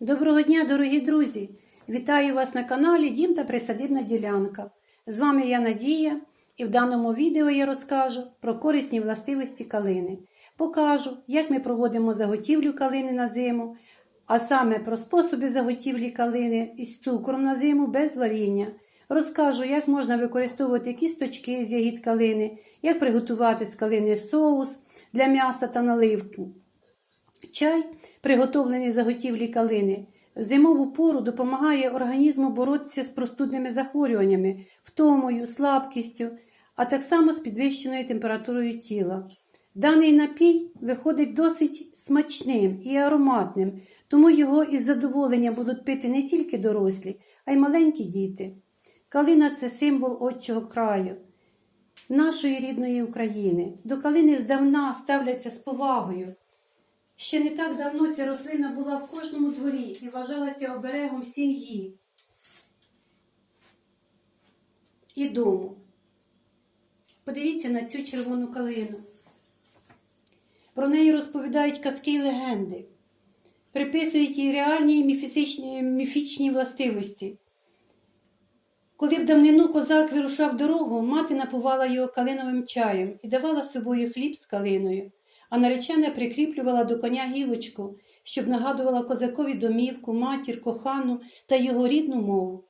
Доброго дня, дорогі друзі! Вітаю вас на каналі Дім та Присадибна ділянка. З вами я Надія, і в даному відео я розкажу про корисні властивості калини. Покажу, як ми проводимо заготівлю калини на зиму, а саме про способи заготівлі калини із цукром на зиму без варіння. Розкажу, як можна використовувати кісточки з ягід калини, як приготувати з калини соус для м'яса та наливки. Чай, приготовлений з заготівлі калини, в зимову пору допомагає організму боротися з простудними захворюваннями, втомою, слабкістю, а так само з підвищеною температурою тіла. Даний напій виходить досить смачним і ароматним, тому його із задоволенням будуть пити не тільки дорослі, а й маленькі діти. Калина це символ отчого краю, нашої рідної України. До калини здавна ставляться з повагою. Ще не так давно ця рослина була в кожному дворі і вважалася оберегом сім'ї і дому. Подивіться на цю червону калину. Про неї розповідають казки й легенди, приписують їй реальні і міфічні, міфічні властивості. Коли в давнину козак вирушав дорогу, мати напувала його калиновим чаєм і давала з собою хліб з калиною а наречена прикріплювала до коня гілочку, щоб нагадувала козакові домівку, матір, кохану та його рідну мову.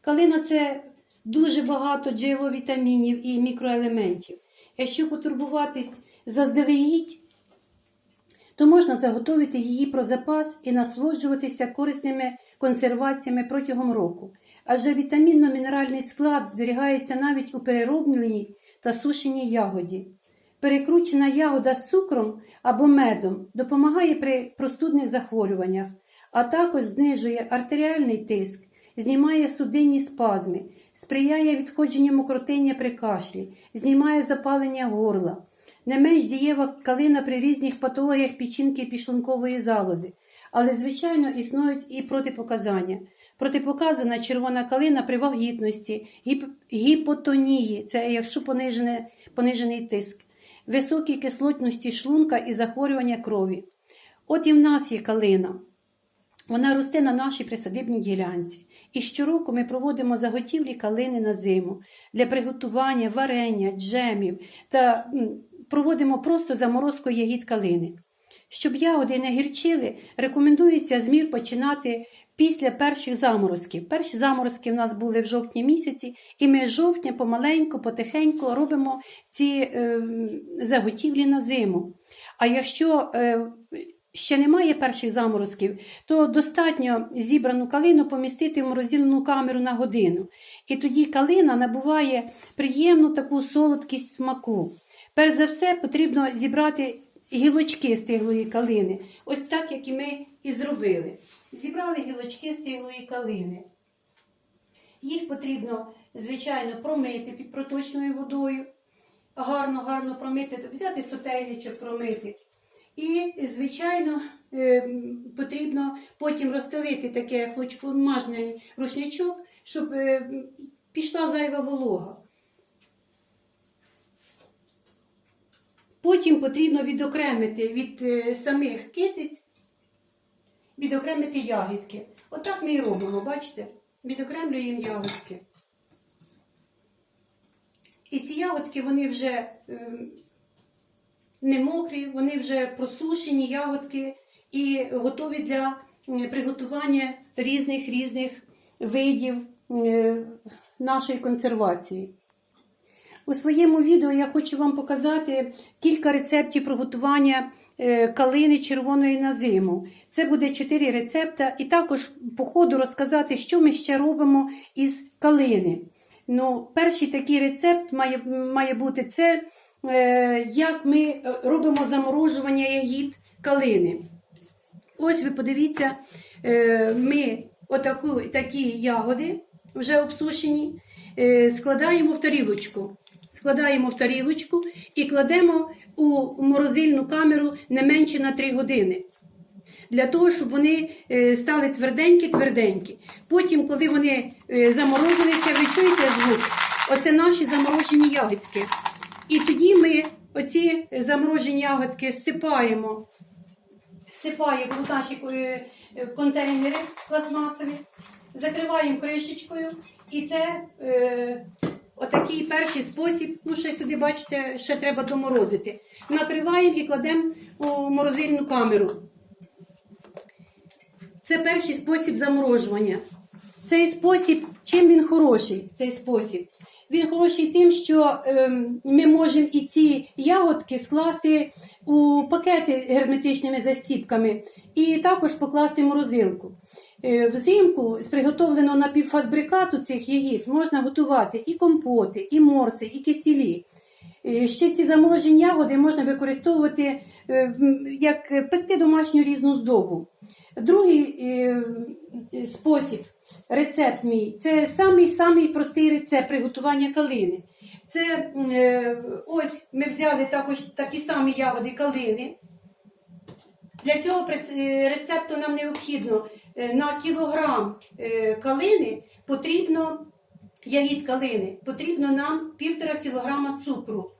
Калина це дуже багато джерело вітамінів і мікроелементів. Якщо потурбуватись заздалегідь, то можна заготовити її про запас і насолоджуватися корисними консерваціями протягом року. Адже вітамінно-мінеральний склад зберігається навіть у переробленій та сушеній ягоді. Перекручена ягода з цукром або медом допомагає при простудних захворюваннях, а також знижує артеріальний тиск, знімає судинні спазми, сприяє відходженню мокротиння при кашлі, знімає запалення горла. Не менш дієва калина при різних патологіях печінки і підшлункової залози. Але, звичайно, існують і протипоказання. Протипоказана червона калина при вагітності, гіп... гіпотонії, це якщо понижений тиск високій кислотності шлунка і захворювання крові. От і в нас є калина. Вона росте на нашій присадибній ділянці. І щороку ми проводимо заготівлі калини на зиму для приготування варення, джемів та проводимо просто заморозку ягід калини. Щоб ягоди не гірчили, рекомендується змір починати після перших заморозків. Перші заморозки в нас були в жовтні місяці, і ми з жовтня помаленьку, потихеньку робимо ці е, заготівлі на зиму. А якщо е, ще немає перших заморозків, то достатньо зібрану калину помістити в морозильну камеру на годину. І тоді калина набуває приємну таку солодкість смаку. Перш за все, потрібно зібрати гілочки стиглої калини, ось так, як і ми і зробили. Зібрали гілочки стиглої калини. Їх потрібно, звичайно, промити під проточною водою. Гарно, гарно промити, взяти сотейничок, промити. І, звичайно, потрібно потім розстелити таке хлочкомажний рушничок, щоб пішла зайва волога. Потім потрібно відокремити від самих китиць відокремити ягідки. Отак ми і робимо, бачите? Відокремлюємо ягодки. І ці ягодки, вони вже е, не мокрі, вони вже просушені ягодки і готові для приготування різних різних видів е, нашої консервації. У своєму відео я хочу вам показати кілька рецептів приготування калини червоної на зиму. Це буде 4 рецепта, і також по ходу розказати, що ми ще робимо із калини. Ну, Перший такий рецепт має має бути це, е, як ми робимо заморожування ягід калини. Ось ви подивіться, е, ми отаку, такі ягоди вже обсушені, е, складаємо в тарілочку складаємо в тарілочку і кладемо у морозильну камеру не менше на 3 години. Для того, щоб вони е, стали тверденькі-тверденькі. Потім, коли вони е, заморозилися, ви чуєте звук? Оце наші заморожені ягодки. І тоді ми оці заморожені ягодки зсипаємо всипаємо в наші е, контейнери пластмасові, закриваємо кришечкою, і це отакий перший спосіб. Ну, ще сюди, бачите, ще треба доморозити. Накриваємо і кладемо у морозильну камеру. Це перший спосіб заморожування. Цей спосіб, чим він хороший? Цей спосіб? Він хороший тим, що ем, ми можемо і ці ягодки скласти у пакети герметичними застіпками і також покласти морозилку. Е, Взимку з приготовленого напівфабрикату цих ягід можна готувати і компоти, і морси, і кисілі. Е, Ще ці заморожені ягоди можна використовувати е, як пекти домашню різну здобу. Другий спосіб, рецепт мій, це самий самий простий рецепт приготування калини. Це ось ми взяли також такі самі ягоди калини. Для цього е, рецепту нам необхідно е, на кілограм е, калини потрібно ягід калини, потрібно нам півтора кілограма цукру.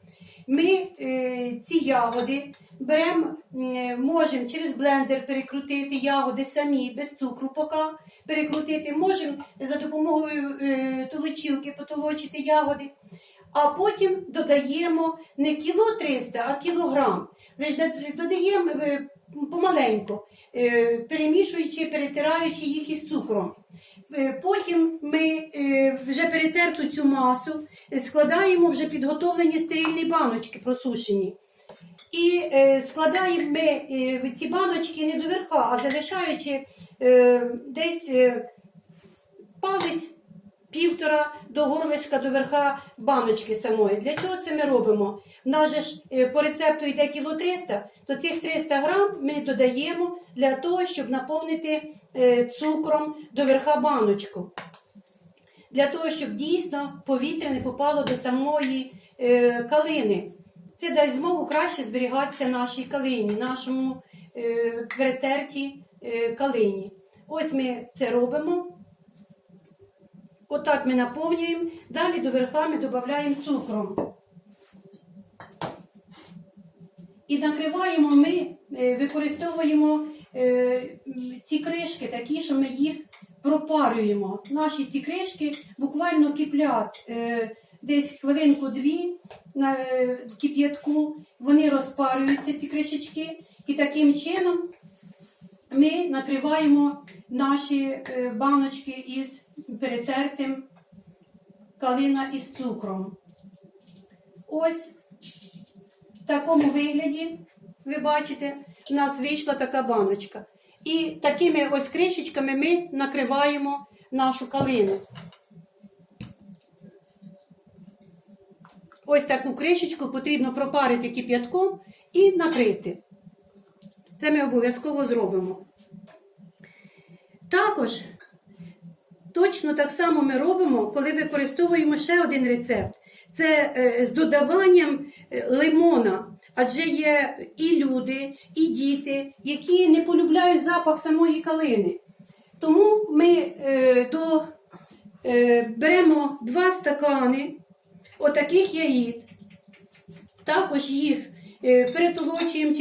Ми ці ягоди беремо, можемо через блендер перекрутити ягоди самі, без цукру поки перекрутити, можемо за допомогою толочілки потолочити ягоди. А потім додаємо не кіло 300, а кілограм. Додаємо е, помаленьку, е, перемішуючи, перетираючи їх із цукром. Е, Потім ми е, вже перетерту цю масу складаємо вже підготовлені стерильні баночки просушені. І складаємо ми ці баночки не до верха, а залишаючи десь палець півтора до горлишка до верха баночки самої. Для чого це ми робимо? В нас же ж е, по рецепту йде кіло 300, то цих 300 грам ми додаємо для того, щоб наповнити е, цукром до верха баночку. Для того, щоб дійсно повітря не попало до самої е, калини. Це дасть змогу краще зберігатися нашій калині, нашому перетертій е, калині. Ось ми це робимо. Отак ми наповнюємо. Далі до верха ми додаємо цукром. І накриваємо ми, е, використовуємо е, ці кришки такі, що ми їх пропарюємо. Наші ці кришки буквально киплять е, десь хвилинку-дві на кип'ятку. Вони розпарюються, ці кришечки, і таким чином ми накриваємо наші баночки із перетертим калина із цукром. Ось в такому вигляді, ви бачите, у нас вийшла така баночка. І такими ось кришечками ми накриваємо нашу калину. Ось таку кришечку потрібно пропарити кип'ятком і накрити. Це ми обов'язково зробимо. Також точно так само ми робимо, коли використовуємо ще один рецепт. Це е, з додаванням е, лимона. Адже є і люди, і діти, які не полюбляють запах самої калини. Тому ми е, до, беремо два стакани отаких яїд, також їх перетолочуємо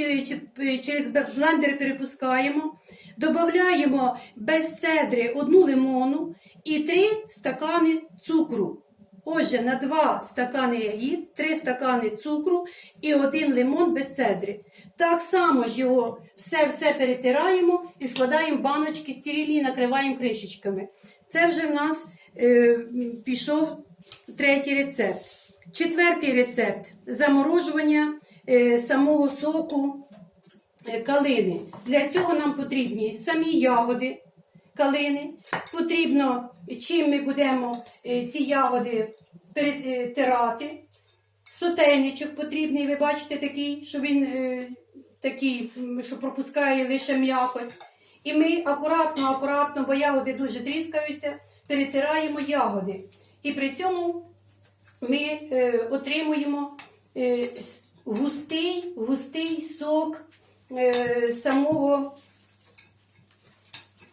через блендер перепускаємо, додаємо без цедри одну лимону і три стакани цукру. Отже, на два стакани яїд, три стакани цукру і один лимон без цедри. Так само ж його все-все перетираємо і складаємо баночки стерильні, накриваємо кришечками. Це вже в нас е, пішов третій рецепт. Четвертий рецепт заморожування е, самого соку калини. Для цього нам потрібні самі ягоди калини. Потрібно, чим ми будемо е, ці ягоди перетирати. Сотейничок потрібний, ви бачите такий, що він е, такий, що пропускає лише м'якоть. І ми акуратно, акуратно, бо ягоди дуже тріскаються, перетираємо ягоди. І при цьому ми е, отримуємо е, густий, густий сок е, самого,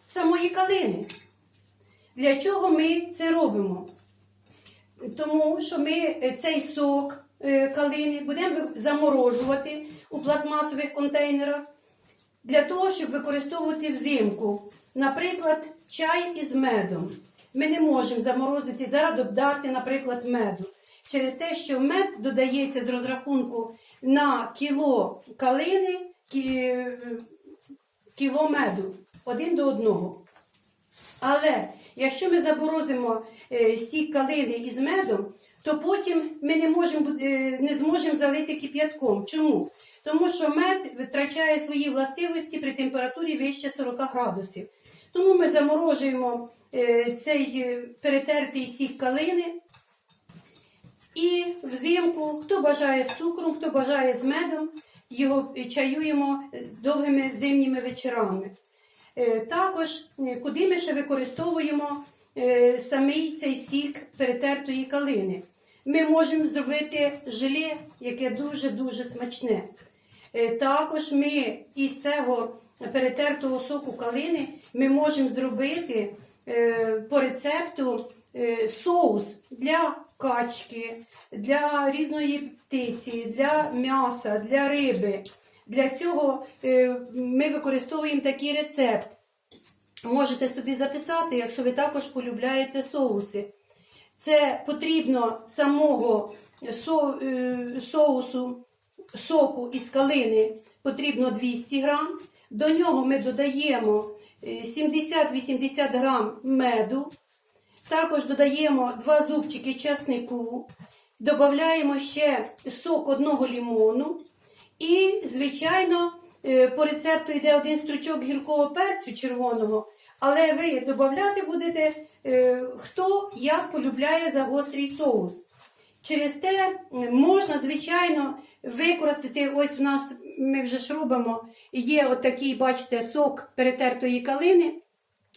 самої калини. Для чого ми це робимо? Тому що ми е, цей сок е, калини будемо заморожувати у пластмасових контейнерах для того, щоб використовувати взимку. Наприклад, чай із медом. Ми не можемо заморозити, зараз додати, наприклад, меду. Через те, що мед додається з розрахунку на кіло калини, кі- кіло меду один до одного. Але якщо ми заборозимо е, сік калини із медом, то потім ми не, можемо, е, не зможемо залити кип'ятком. Чому? Тому що мед втрачає свої властивості при температурі вище 40 градусів. Тому ми заморожуємо е, цей перетертий сік калини. І взимку, хто бажає з цукром, хто бажає з медом, його чаюємо довгими зимніми вечорами. Е, Також, е, куди ми ще використовуємо е, самий цей сік перетертої калини. Ми можемо зробити желе, яке дуже-дуже смачне. Також ми із цього перетертого соку калини ми можемо зробити по рецепту соус для качки, для різної птиці, для м'яса, для риби. Для цього е, ми використовуємо такий рецепт. Можете собі записати, якщо ви також полюбляєте соуси. Це потрібно самого е, соусу, соку із калини потрібно 200 грам. До нього ми додаємо е, 70-80 грам меду. Також додаємо 2 зубчики часнику. Додаємо ще сок одного лімону. І, звичайно, е, по рецепту йде один стручок гіркого перцю червоного, але ви додати будете, е, хто як полюбляє за гострий соус. Через те можна, звичайно, використати, ось у нас ми вже ж робимо, є отакий, бачите, сок перетертої калини.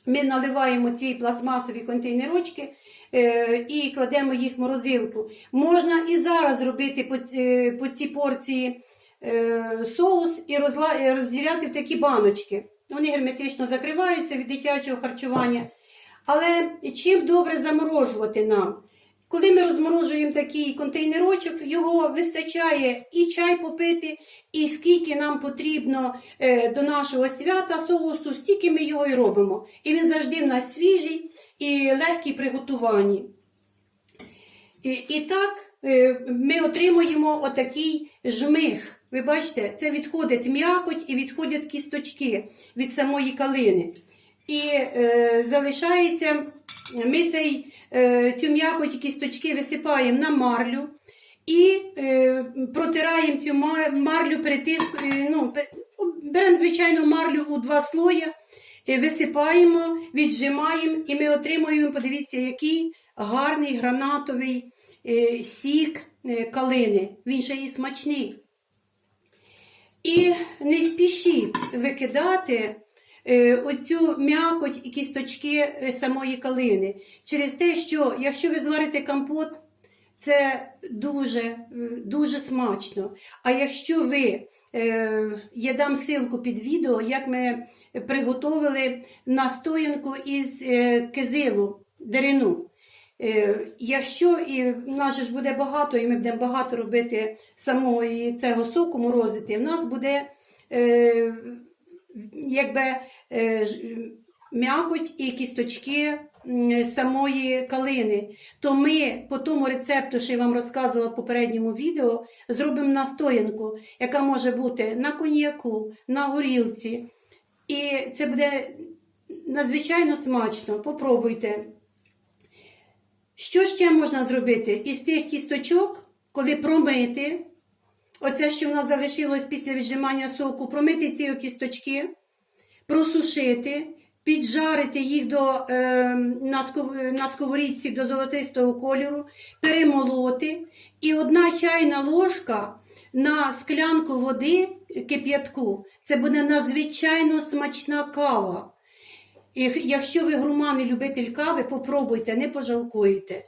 Ми наливаємо ці пластмасові контейнерочки е, і кладемо їх в морозилку. Можна і зараз зробити по, ці- порції е, соус і розділяти в такі баночки. Вони герметично закриваються від дитячого харчування. Але чим добре заморожувати нам? Коли ми розморожуємо такий контейнерочок, його вистачає і чай попити, і скільки нам потрібно е, до нашого свята соусу, стільки ми його і робимо. І він завжди в нас свіжий і легкий при готуванні. І, і так е, ми отримуємо отакий жмих. Ви бачите, це відходить м'якоть і відходять кісточки від самої калини. І е, залишається, ми цей, е, цю м'якоть кісточки висипаємо на марлю і е, протираємо цю марлю, перетискуємо, ну, беремо, звичайно, марлю у два слоя, е, висипаємо, віджимаємо, і ми отримуємо, подивіться, який гарний гранатовий е, сік е, калини. Він ще і смачний. І не спішіть викидати е, оцю м'якоть і кісточки е, самої калини. Через те, що якщо ви зварите компот, це дуже, е, дуже смачно. А якщо ви, е, я дам ссылку під відео, як ми приготовили настоянку із е, кизилу, дерину. Е, Якщо і в нас ж буде багато, і ми будемо багато робити самого і цього соку морозити, в нас буде е, якби е, м'якоть і кісточки самої калини. То ми по тому рецепту, що я вам розказувала в попередньому відео, зробимо настоянку, яка може бути на коньяку, на горілці. І це буде надзвичайно смачно. Попробуйте. Що ще можна зробити? Із тих кісточок, коли промити, оце, що в нас залишилось після віджимання соку, промити ці кісточки, просушити, піджарити їх до, е, на, сков- на сковорідці до золотистого кольору, перемолоти. І одна чайна ложка на склянку води кип'ятку. Це буде надзвичайно смачна кава. І якщо ви гурман і любитель кави, попробуйте, не пожалкуєте.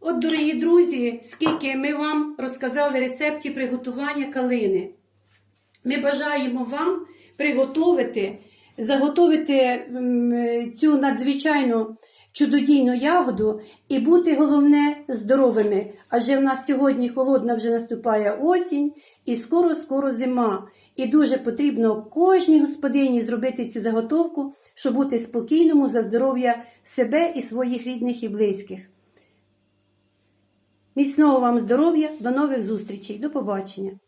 От, дорогі друзі, скільки ми вам розказали рецептів приготування калини. Ми бажаємо вам приготувати, заготовити цю надзвичайно чудодійну ягоду і бути головне здоровими. Адже в нас сьогодні холодна вже наступає осінь і скоро-скоро зима. І дуже потрібно кожній господині зробити цю заготовку, щоб бути спокійному за здоров'я себе і своїх рідних і близьких. Міцного вам здоров'я, до нових зустрічей, до побачення!